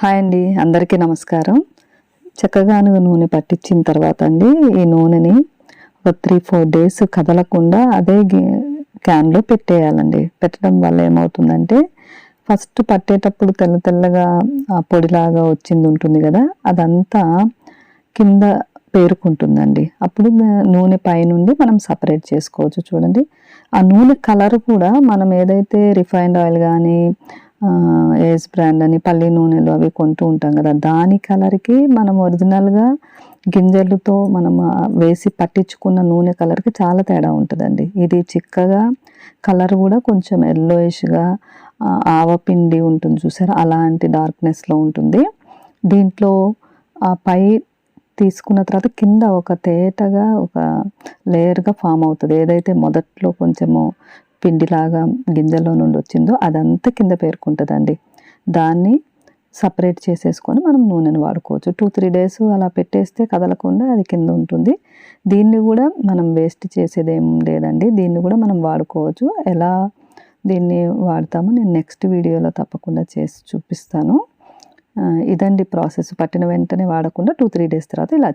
Hi అండి అందరికీ నమస్కారం. చక్కగాను నూనె పట్టించిన తర్వాత అండి ఈ నూనెని ఒక త్రీ ఫోర్ డేస్ కదలకుండా అదే క్యాన్లో పెట్టేయాలండి. పెట్టడం వల్ల ఏమవుతుందంటే ఫస్ట్ పట్టేటప్పుడు తెల్ల తెల్లగా ఆ పొడిలాగా వచ్చింది ఉంటుంది కదా అదంతా కింద పేరుకుంటుందండి. అప్పుడు నూనె పైనుండి మనం సపరేట్ చేసుకోవచ్చు చూడండి. ఆ నూనె కలర్ కూడా మనం ఏదైతే రిఫైన్డ్ ఆయిల్ కానీ ఏజ్ బ్రాండ్ అని పల్లి నూనెలు అవి కొంటూ ఉంటాం కదా. దాని కలర్కి మనం ఒరిజినల్గా గింజలతో మనం వేసి పట్టించుకున్న నూనె కలర్కి చాలా తేడా ఉంటుందండి. ఇది చిక్కగా కలర్ కూడా కొంచెం ఎల్లోయిష్గా ఆవపిండి ఉంటుంది చూసారా? అలాంటి డార్క్నెస్లో ఉంటుంది. దీంట్లో ఆ పై తీసుకున్న తర్వాత కింద ఒక తేటగా ఒక లేయర్గా ఫామ్ అవుతుంది. ఏదైతే మొదట్లో కొంచెము పిండిలాగా గింజలో నుండి వచ్చిందో అదంతా కింద పేరుకుంటుందండి. దాన్ని సపరేట్ చేసేసుకొని మనం నూనెను వాడుకోవచ్చు. టూ త్రీ డేస్ అలా పెట్టేస్తే కదలకుండా అది కింద ఉంటుంది. దీన్ని కూడా మనం వేస్ట్ చేసేది ఏం లేదండి. దీన్ని కూడా మనం వాడుకోవచ్చు. ఎలా దీన్ని వాడతామో నేను నెక్స్ట్ వీడియోలో తప్పకుండా చేసి చూపిస్తాను. ఇదండి ప్రాసెస్ పట్టిన వెంటనే వాడకుండా టూ త్రీ డేస్ తర్వాత ఇలా